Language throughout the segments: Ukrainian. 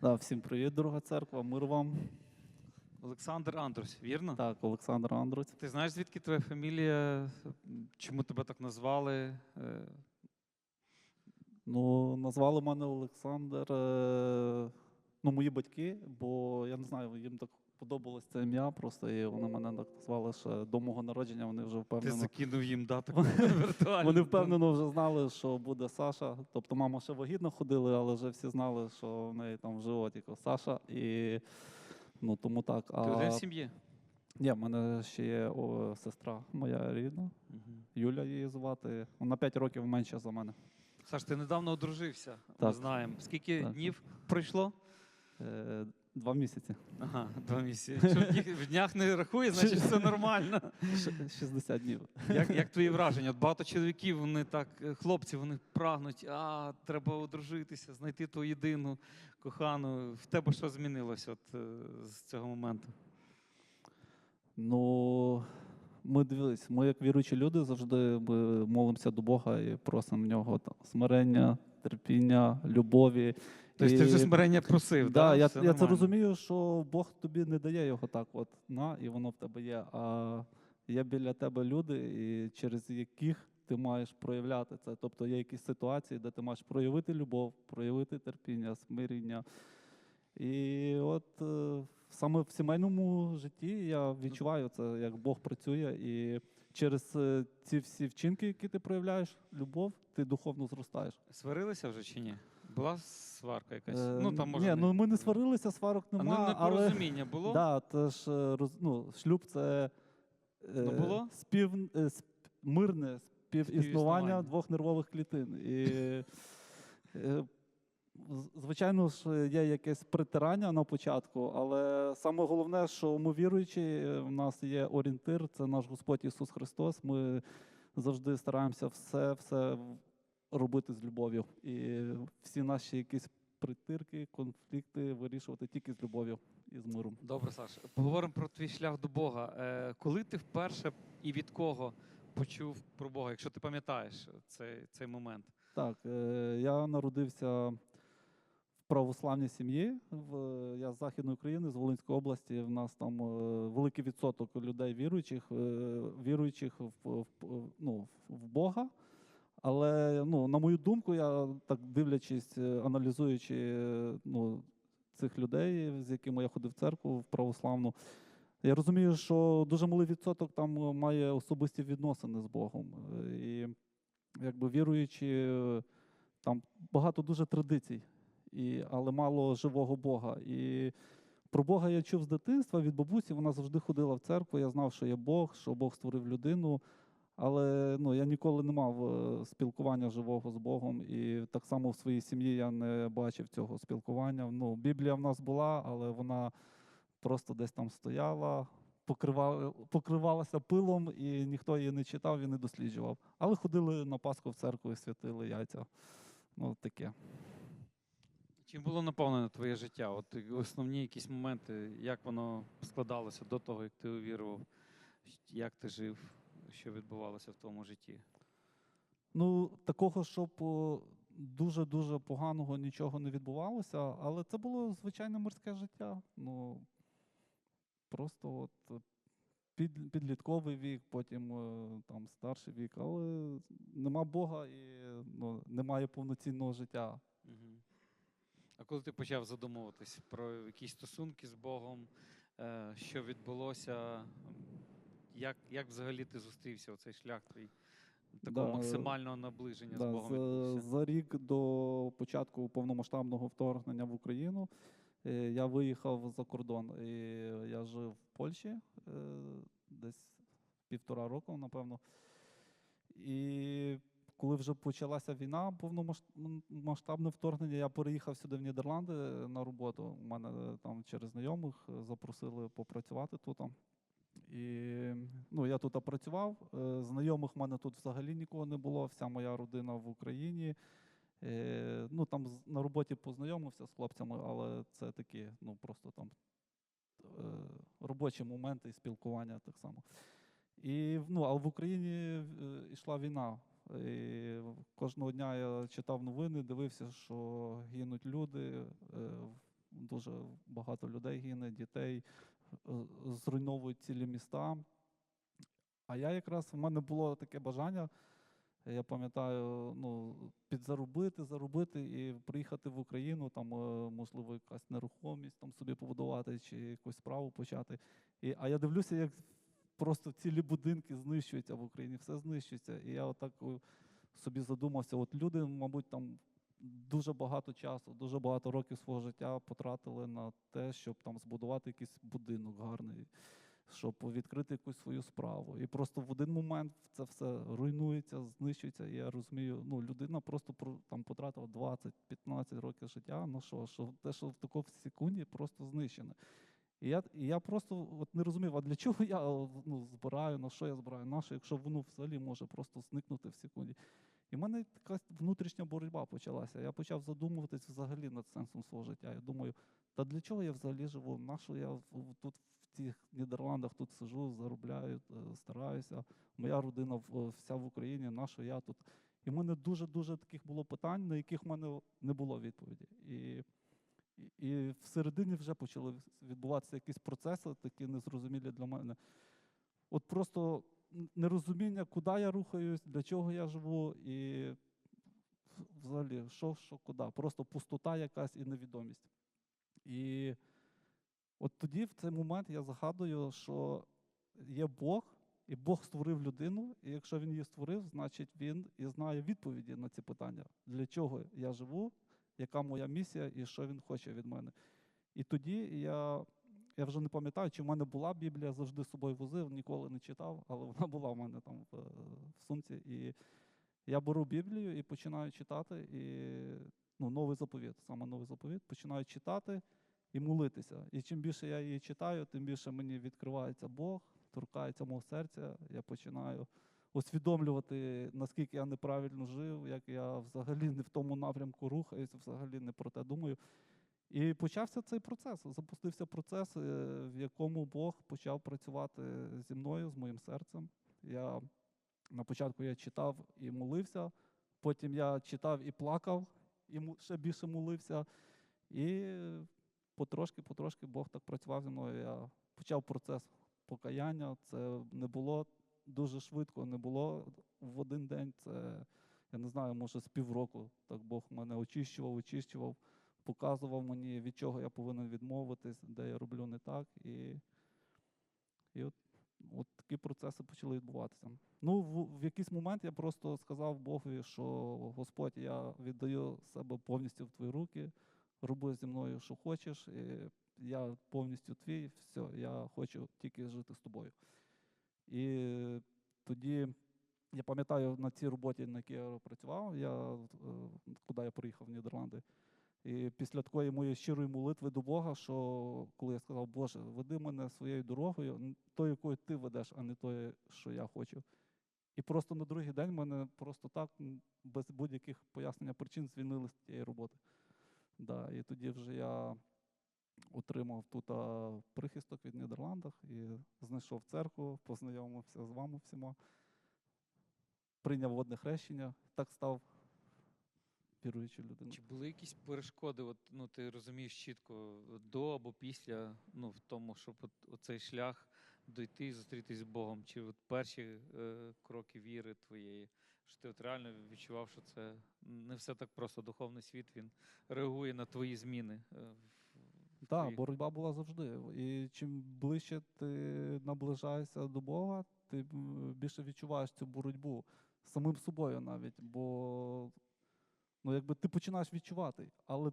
Да, всім привіт, дорога церква, мир вам. Олександр Андрусь, вірно? Так, Олександр Андрусь. Ти знаєш, звідки твоя фамілія? Чому тебе так назвали? Е, Ну, назвали мене Олександр. Е, ну, мої батьки, бо я не знаю, їм так подобалось це ім'я, просто і вони мене так назвали ще до мого народження. Вони вже Ти закинув їм да, таку віртуальну. Вони впевнено вже знали, що буде Саша. Тобто мама ще вагітно ходили, але вже всі знали, що в неї там в животіку Саша. І ну тому так. Ти один в сім'ї? ні, в мене ще є о, сестра моя рідна. Мгм. Юля її звати. Вона 5 років менша за мене. Саш, ти недавно одружився. Ми знаємо. Скільки Так. днів пройшло? Е, два місяці. Ага, два місяці. Якщо в днях- в днях не рахує, значить все нормально. Ш- 60 днів. Як, як твої враження? От багато чоловіків, вони так, е, хлопці, вони прагнуть, а треба одружитися, знайти ту єдину кохану. В тебе що змінилося от, е, з цього моменту? Ну, ми дивились, ми як віруючі люди завжди ми молимося до Бога і просимо в нього там, смирення, терпіння, любові. Тобто ти вже смирення просив, Да, да? я, Все я це розумію, що Бог тобі не дає його так, от на, і воно в тебе є. А є біля тебе люди, і через яких ти маєш проявляти це. Тобто є якісь ситуації, де ти маєш проявити любов, проявити терпіння, смирення. І от е, саме в сімейному житті я відчуваю це, як Бог працює, і через е, ці всі вчинки, які ти проявляєш, любов, ти духовно зростаєш. Сварилися вже чи ні? Була сварка якась? Е, ну там може. Ні, ну ми не сварилися, сварок а, ну, нема, але непорозуміння було? да, це ж е, роз, ну, шлюб це е, Ну, було? спів, е, сп- мирне співіснування Співіснування. двох нервових клітин. І, е, з- звичайно ж, є якесь притирання на початку, але саме головне, що ми віруючі, е, в нас є орієнтир, це наш Господь Ісус Христос. Ми завжди стараємося все, все робити з любов'ю. І всі наші якісь притирки, конфлікти вирішувати тільки з любов'ю і з миром. Добре, Саш. Поговоримо про твій шлях до Бога. Е, коли ти вперше і від кого почув про Бога, якщо ти пам'ятаєш цей, цей момент? Так, е, я народився в православній сім'ї. Я з Західної України, з Волинської області. В нас там е, великий відсоток людей віруючих, віруючих в, в, ну, в Бога. Але ну, на мою думку, я так дивлячись, е, аналізуючи е, ну, цих людей, з якими я ходив в церкву в православну, я розумію, що дуже малий відсоток там е, має особисті відносини з Богом. І якби віруючи, там багато дуже традицій, і, але мало живого Бога. І про Бога я чув з дитинства від бабусі, вона завжди ходила в церкву. Я знав, що є Бог, що Бог створив людину. Але ну, я ніколи не мав е, спілкування живого з Богом, і так само в своїй сім'ї я не бачив цього спілкування. Ну, Біблія в нас була, але вона просто десь там стояла, покривала, покривалася пилом, і ніхто її не читав і не досліджував. Але ходили на Пасху в церкву і святили яйця. Ну, таке. Чим було наповнене твоє життя? От основні якісь моменти, як воно складалося до того, як ти увірував, як ти жив, що відбувалося в твоєму житті? Ну, такого, щоб дуже-дуже поганого нічого не відбувалося, але це було звичайне мирське життя. Ну, просто от е, під, підлітковий вік, потім е, там старший вік, але нема Бога і ну, немає повноцінного життя. А коли ти почав задумуватись про якісь стосунки з Богом, е, що відбулося, як, як взагалі ти зустрівся оцей шлях твій такого Да, максимального наближення з Богом? за, за рік до початку повномасштабного вторгнення в Україну е, я виїхав за кордон. І я жив в Польщі е, десь півтора року, напевно. І коли вже почалася війна, повномасштабне вторгнення, я переїхав сюди в Нідерланди на роботу. У мене е, там через знайомих е, запросили попрацювати тут. І ну, я тут працював. е, Знайомих в мене тут взагалі нікого не було. Вся моя родина в Україні. Е, Ну, там на роботі познайомився з хлопцями, але це такі, ну просто там е, робочі моменти і спілкування так само. І ну, а в Україні йшла війна. І кожного дня я читав новини, дивився, що гинуть люди. Е, дуже багато людей гине, дітей, е, зруйновують цілі міста. А я якраз в мене було таке бажання, я пам'ятаю, ну, підзаробити, заробити і приїхати в Україну, там, е, можливо, якась нерухомість там собі побудувати чи якусь справу почати. І, а я дивлюся, як просто цілі будинки знищуються в Україні, все знищується. І я отак собі задумався, от люди, мабуть, там дуже багато часу, дуже багато років свого життя потратили на те, щоб там збудувати якийсь будинок гарний, щоб відкрити якусь свою справу. І просто в один момент це все руйнується, знищується. І я розумію, ну людина просто там потратила 20-15 років життя. Ну що, що те, що в такому секунді просто знищене. І я, і я просто от не розумів, а для чого я ну, збираю, на що я збираю, на що, якщо воно взагалі може просто зникнути в секунді. І в мене якась внутрішня боротьба почалася. Я почав задумуватись взагалі над сенсом свого життя. Я думаю, та для чого я взагалі живу? На що я тут в цих Нідерландах тут сижу, заробляю, е, стараюся. Моя родина вся в Україні, на що я тут? І в мене дуже-дуже таких було питань, на яких в мене не було відповіді. І, і, і всередині вже почали відбуватися якісь процеси, такі незрозумілі для мене. От просто нерозуміння, куди я рухаюсь, для чого я живу, і взагалі, що, що куди. Просто пустота якась і невідомість. І от тоді, в цей момент, я загадую, що є Бог, і Бог створив людину, і якщо він її створив, значить він і знає відповіді на ці питання, для чого я живу, яка моя місія і що він хоче від мене. І тоді я, я вже не пам'ятаю, чи в мене була Біблія, завжди з собою возив, ніколи не читав, але вона була в мене там в, в сумці. І я беру Біблію і починаю читати, і ну, новий заповіт, саме новий заповіт, починаю читати і молитися. І чим більше я її читаю, тим більше мені відкривається Бог, торкається мого серця. Я починаю усвідомлювати, наскільки я неправильно жив, як я взагалі не в тому напрямку рухаюся, взагалі не про те думаю. І почався цей процес. Запустився процес, е, в якому Бог почав працювати зі мною, з моїм серцем. Я на початку я читав і молився, потім я читав і плакав, і ще більше молився. І потрошки, потрошки Бог так працював зі мною. Я почав процес покаяння. Це не було дуже швидко, не було в один день. Це, я не знаю, може з півроку. Так Бог мене очищував, очищував, показував мені, від чого я повинен відмовитись, де я роблю не так. І, і от, от такі процеси почали відбуватися. Ну, в, в якийсь момент я просто сказав Богові, що Господь, я віддаю себе повністю в твої руки, роби зі мною, що хочеш. І я повністю твій, все, я хочу тільки жити з тобою. І тоді я пам'ятаю на цій роботі, на якій я працював, я, е, куди я приїхав в Нідерланди. І після такої моєї щирої молитви до Бога, що коли я сказав, Боже, веди мене своєю дорогою, тою, якою ти ведеш, а не тою, що я хочу. І просто на другий день мене просто так, без будь-яких пояснення причин, звільнили з тієї роботи. Да, і тоді вже я отримав тут прихисток від Нідерландах і знайшов церкву, познайомився з вами всіма, прийняв водне хрещення, так став віруючою людиною. Чи були якісь перешкоди, от, ну, ти розумієш чітко, до або після, ну, в тому, щоб от, оцей шлях дойти і зустрітись з Богом? Чи от перші е, кроки віри твоєї, що ти от реально відчував, що це не все так просто, духовний світ, він реагує на твої зміни? е, Так, твоїх- боротьба була завжди. І чим ближче ти наближаєшся до Бога, ти більше відчуваєш цю боротьбу самим собою навіть. Бо ну, якби ти починаєш відчувати. Але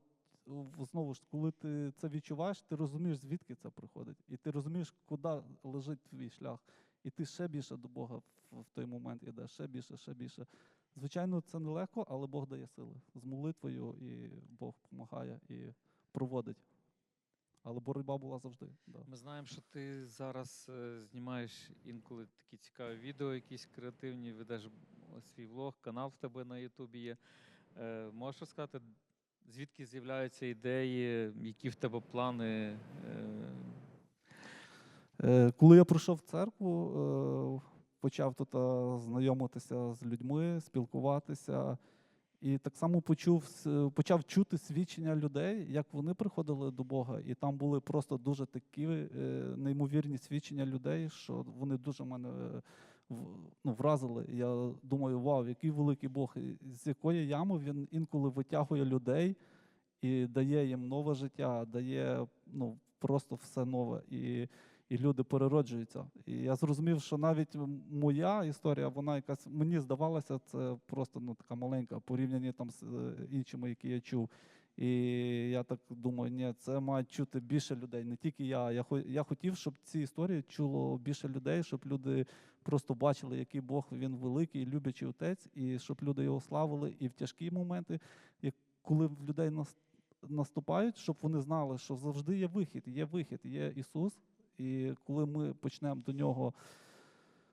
знову ж, коли ти це відчуваєш, ти розумієш, звідки це приходить. І ти розумієш, куди лежить твій шлях. І ти ще більше до Бога в, той момент йдеш, ще більше, ще більше. Звичайно, це нелегко, але Бог дає сили з молитвою, і Бог допомагає і проводить. Але боротьба була завжди. Да. Ми знаємо, що ти зараз е, знімаєш інколи такі цікаві відео, якісь креативні, ведеш свій влог, канал в тебе на Ютубі є. Е, можеш розказати, звідки з'являються ідеї, які в тебе плани? Е, Е, коли я прийшов в церкву, е, почав тут знайомитися з людьми, спілкуватися. І так само почув, почав чути свідчення людей, як вони приходили до Бога. І там були просто дуже такі неймовірні свідчення людей, що вони дуже мене ну, вразили. Я думаю, вау, який великий Бог, з якої ями він інколи витягує людей і дає їм нове життя, дає ну, просто все нове. І, і люди перероджуються. І я зрозумів, що навіть моя історія, вона якась мені здавалася, це просто ну, така маленька, порівняні там з е, іншими, які я чув. І я так думаю, ні, це мають чути більше людей, не тільки я. Я, я хотів, щоб ці історії чуло більше людей, щоб люди просто бачили, який Бог він великий, люблячий отець, і щоб люди його славили і в тяжкі моменти, і коли в людей наступають, щоб вони знали, що завжди є вихід, є вихід, є Ісус. І коли ми почнемо до нього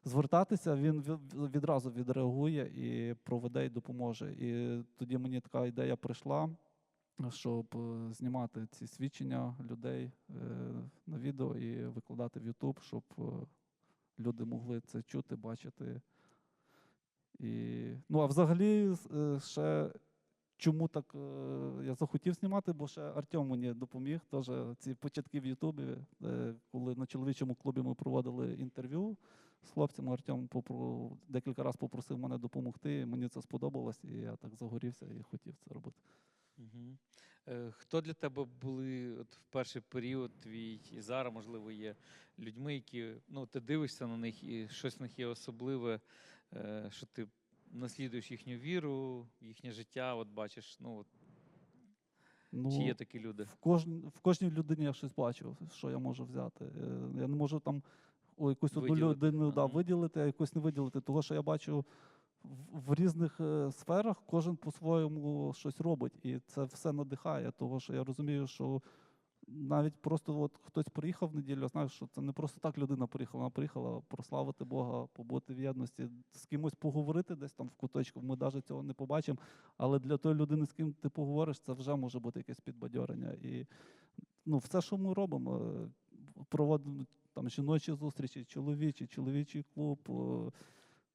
звертатися, він ві- відразу відреагує і проведе і допоможе. І тоді мені така ідея прийшла, щоб е, знімати ці свідчення людей е, на відео і викладати в YouTube, щоб е, люди могли це чути, бачити. І, ну, а взагалі, ще чому так я захотів знімати, бо ще Артем мені допоміг. Теж ці початки в Ютубі, коли на чоловічому клубі ми проводили інтерв'ю з хлопцями, Артем попро... декілька разів попросив мене допомогти. Мені це сподобалось, і я так загорівся і хотів це робити. Угу. Е, хто для тебе були от в перший період твій і зараз, можливо, є людьми, які ну, ти дивишся на них і щось в них є особливе, е, що ти наслідуєш їхню віру, їхнє життя, от бачиш, ну от, Ну, чи є такі люди? в, кожн... в кожній людині я щось бачу, що я можу взяти. Е, Я не можу там якусь одну людину да, виділити, а якусь не виділити. Того, що я бачу в, різних е, сферах, кожен по-своєму щось робить. І це все надихає, того, що я розумію, що навіть просто от хтось приїхав в неділю, знаєш, що це не просто так людина приїхала, вона приїхала прославити Бога, побути в єдності, з кимось поговорити десь там в куточку. Ми навіть цього не побачимо. Але для тої людини, з ким ти поговориш, це вже може бути якесь підбадьорення. І ну, все, що ми робимо, е, проводимо там жіночі зустрічі, чоловічі, чоловічий клуб, е,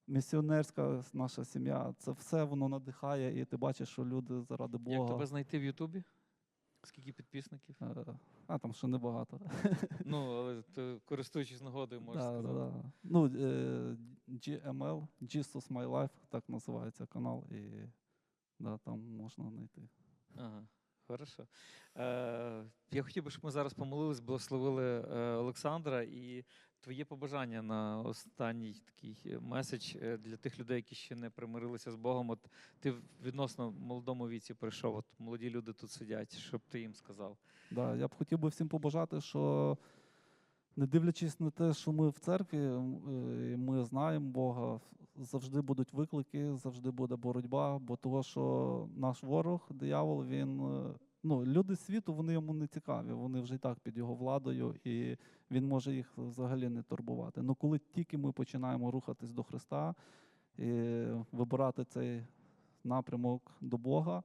місіонерська наша сім'я. Це все воно надихає, і ти бачиш, що люди заради Бога. Як тебе знайти в Ютубі? Скільки підписників? Е, А там ще небагато. ну, але ти, користуючись нагодою, можеш Да, сказати. да, да. Ну, е, GML, Jesus My Life, так називається канал, і да, там можна знайти. Ага, хорошо. Е, я хотів би, щоб ми зараз помолились, благословили е, Олександра і твоє побажання на останній такий е, меседж е, для тих людей, які ще не примирилися з Богом. От ти відносно молодому віці прийшов, от молоді люди тут сидять, щоб ти їм сказав. Да, я б хотів би всім побажати, що не дивлячись на те, що ми в церкві, е, ми знаємо Бога, завжди будуть виклики, завжди буде боротьба, бо того, що наш ворог, диявол, він. Ну, люди світу, вони йому не цікаві, вони вже і так під його владою, і він може їх взагалі не турбувати. Ну, коли тільки ми починаємо рухатись до Христа і вибирати цей напрямок до Бога,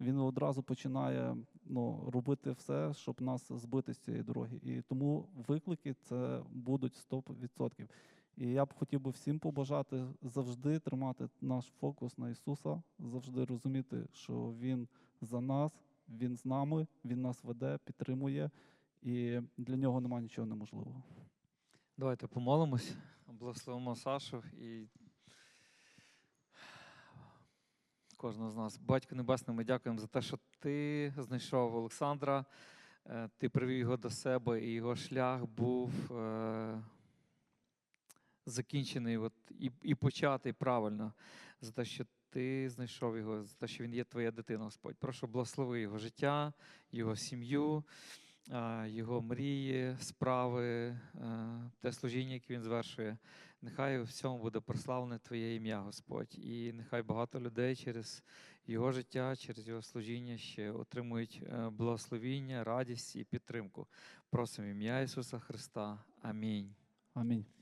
він одразу починає ну, робити все, щоб нас збити з цієї дороги. І тому виклики це будуть 100%. І я б хотів би всім побажати завжди тримати наш фокус на Ісуса, завжди розуміти, що Він за нас, Він з нами, Він нас веде, підтримує, і для нього немає нічого неможливого. Давайте помолимось, благословимо Сашу і кожного з нас. Батько Небесний, ми дякуємо за те, що ти знайшов Олександра, е, ти привів його до себе, і його шлях був е, закінчений от, і, і початий правильно, за те, що ти знайшов його, те, що він є твоя дитина, Господь. Прошу благослови його життя, його сім'ю його мрії, справи, те служіння, яке він звершує. Нехай у всьому буде прославлене Твоє ім'я, Господь. І нехай багато людей через його життя, через його служіння ще отримують е, благословіння, радість і підтримку. Просимо ім'я Ісуса Христа. Амінь. Амінь.